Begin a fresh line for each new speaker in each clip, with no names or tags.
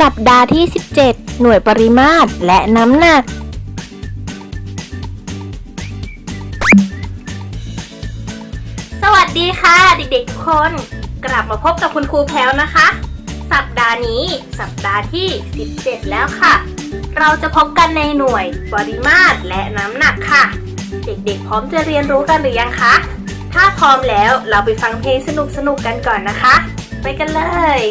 สัปดาห์ที่ 17 หน่วยปริมาตรและน้ำหนัก สวัสดีค่ะ เด็กๆทุกคน กลับมาพบกับคุณครูแพลวนะคะ สัปดาห์นี้สัปดาห์ที่ 17 แล้วค่ะ เราจะพบกันในหน่วยปริมาตรและน้ำหนักค่ะ เด็กๆ พร้อมจะเรียนรู้กันหรือยังคะ ถ้าพร้อมแล้วเราไปฟังเพลงสนุกๆกันก่อนนะคะ ไปกันเลย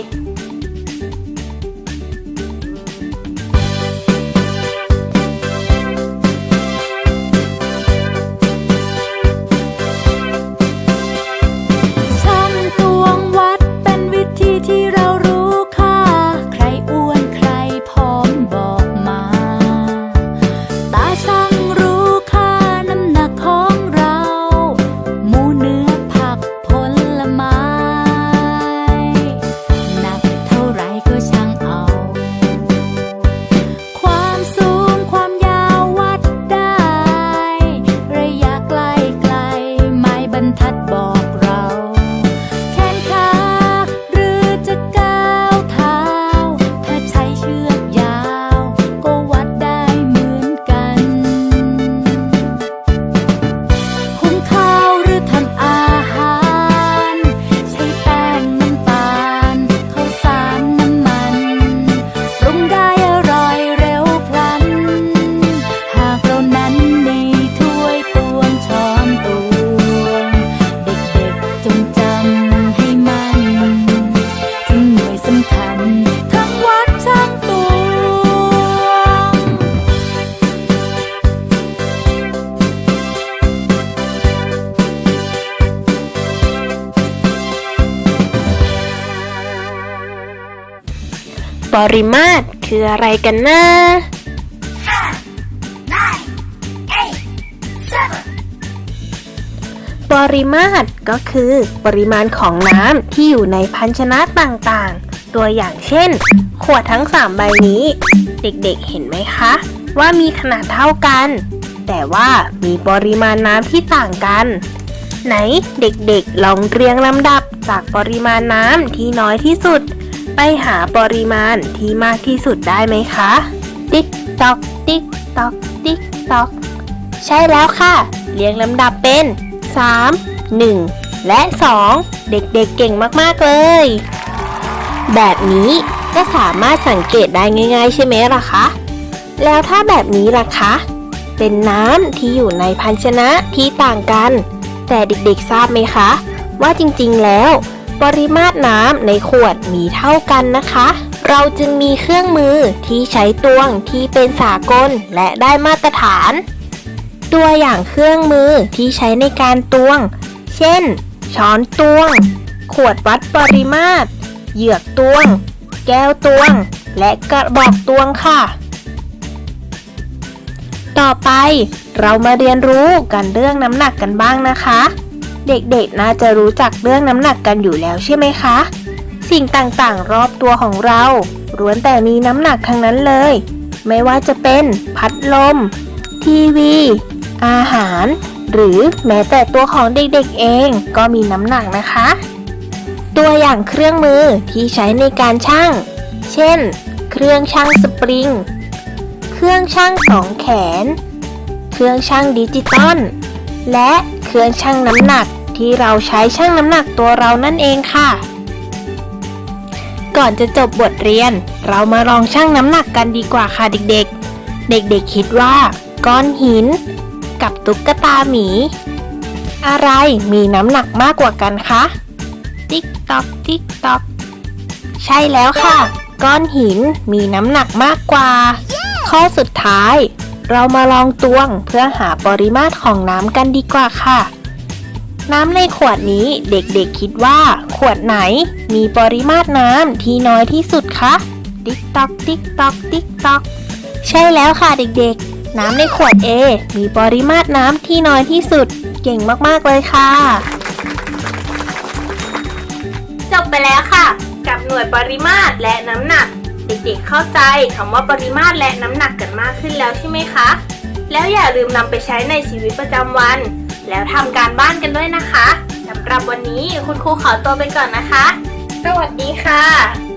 ริมาตรคืออะไรกันนะปริมาตรก็คือปริมาณของน้ำที่อยู่ในภาชนะต่างๆ ตัวอย่างเช่น ขวดทั้ง 3 ใบนี้ เด็กๆเห็นไหมคะ ว่ามีขนาดเท่ากัน แต่ว่ามีปริมาณน้ำที่ต่างกัน ไหนเด็กๆลองเรียงลำดับจากปริมาณน้ำที่น้อยที่สุด ไปหาปริมาณที่มากที่สุดได้ไหมคะ ติ๊กตอก ติ๊กตอก ติ๊กตอก ใช่แล้วค่ะ เรียงลำดับเป็น 3 1 และ 2 เด็กๆเเก่งมากๆเลย แบบนี้ก็สามารถสังเกตได้ง่าย ๆ ใช่ไหมล่ะคะ แล้วถ้าแบบนี้ล่ะคะ เป็นน้ำที่อยู่ในภาชนะที่ต่างกัน แต่เด็กๆทราบไหมคะ ว่าจริงๆแล้ว ปริมาตรน้ำในขวดมีเท่ากันนะคะ เราจึงมีเครื่องมือที่ใช้ตวงที่เป็นสากลและได้มาตรฐาน ตัวอย่างเครื่องมือที่ใช้ในการตวง เช่น ช้อนตวง ขวดวัดปริมาตร เหยือกตวง แก้วตวง และกระบอกตวงค่ะ ต่อไปเรามาเรียนรู้กันเรื่องน้ำหนักกันบ้างนะคะ เด็กๆน่าจะรู้จักเรื่องน้ำหนักกันอยู่แล้วใช่ไหมคะ สิ่งต่างๆรอบตัวของเราล้วนแต่มีน้ำหนักทั้งนั้นเลย ไม่ว่าจะเป็นพัดลม ทีวี อาหาร หรือแม้แต่ตัวของเด็กๆเองก็มีน้ำหนักนะคะ ตัวอย่างเครื่องมือที่ใช้ในการชั่ง เช่น เครื่องชั่งสปริง เครื่องชั่งสองแขน เครื่องชั่งดิจิตอลและ เครื่องชั่งน้ำหนักที่เราใช้ชั่งน้ำหนักตัวเรานั่นเองค่ะ ก่อนจะจบบทเรียน เรามาลองชั่งน้ำหนักกันดีกว่าค่ะเด็กๆ เด็กๆคิดว่า ก้อนหิน กับตุ๊กตาหมี อะไรมีน้ำหนักมากกว่ากันคะ ติ๊กตอกติ๊กตอกใช่แล้วค่ะ ก้อนหินมีน้ำหนักมากกว่า ข้อสุดท้าย เรามาลองตวงเพื่อหาปริมาตรของน้ำกันดีกว่าค่ะ น้ำในขวดนี้เด็กๆคิดว่า ขวดไหนมีปริมาตรน้ำที่น้อยที่สุดคะติ๊กตอกติ๊กตอกติ๊กตอกใช่แล้วค่ะเด็กๆ น้ำในขวด A มีปริมาตรน้ำที่น้อยที่สุด เก่งมากๆเลยค่ะ จบไปแล้วค่ะ กับหน่วยปริมาตรและน้ำหนัก เด็กๆเข้าใจคำว่าปริมาตรและน้ำหนักกันมากขึ้นแล้วใช่ไหมคะ แล้วอย่าลืมนำไปใช้ในชีวิตประจำวัน แล้วทำการบ้านกันด้วยนะคะสำหรับวันนี้คุณครูขอตัวไปก่อนนะคะ สวัสดีค่ะ